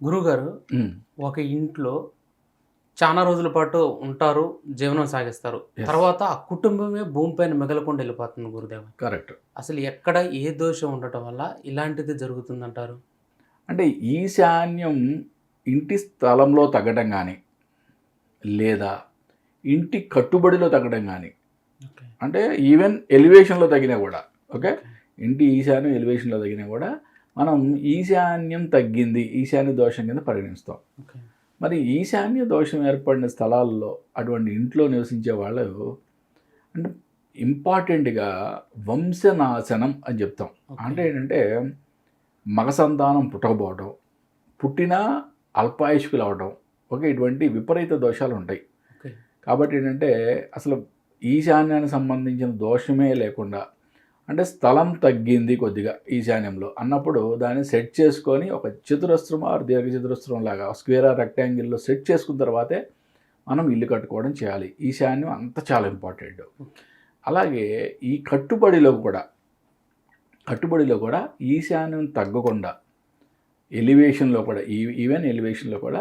గురుగారు ఒక ఇంట్లో చాలా రోజుల పాటు ఉంటారు జీవనం సాగిస్తారు. తర్వాత ఆ కుటుంబమే భూమిపైన మిగలకుండా వెళ్ళిపోతుంది గురుదేవ. కరెక్ట్ అసలు ఎక్కడ ఏ దోషం ఉండటం వల్ల ఇలాంటిది జరుగుతుందంటారు? అంటే ఈశాన్యం ఇంటి స్థలంలో తగ్గడం కానీ లేదా ఇంటి కట్టుబడిలో తగ్గడం కానీ అంటే ఈవెన్ ఎలివేషన్లో తగినా కూడా ఓకే? ఇంటి ఈశాన్యం ఎలివేషన్లో తగినా కూడా మనం ఈశాన్యం తగ్గింది ఈశాన్య దోషం కింద పరిగణిస్తాం. మరి ఈశాన్య దోషం ఏర్పడిన స్థలాల్లో అటువంటి ఇంట్లో నివసించే వాళ్ళు అంటే ఇంపార్టెంట్గా వంశనాశనం అని చెప్తాం. అంటే ఏంటంటే మగ సంతానం పుట్టకపోవడం పుట్టినా అల్పాయుష్కులు అవడం ఓకే ఇటువంటి విపరీత దోషాలు ఉంటాయి. కాబట్టి ఏంటంటే అసలు ఈశాన్యానికి సంబంధించిన దోషమే లేకుండా అంటే స్థలం తగ్గింది కొద్దిగా ఈశాన్యంలో. అన్నప్పుడు దాన్ని సెట్ చేసుకొని ఒక చతురస్రం ఆరు దీర్ఘచతురస్రం లాగా స్క్వేర్ ఆ రెక్టాంగిల్లో సెట్ చేసుకున్న తర్వాతే మనం ఇల్లు కట్టుకోవడం చేయాలి. ఈశాన్యం అంత చాలా ఇంపార్టెంట్. అలాగే ఈ కట్టుబడిలో కూడా కట్టుబడిలో కూడా ఈశాన్యం తగ్గకుండా ఎలివేషన్లో కూడా ఈవెన్ ఎలివేషన్లో కూడా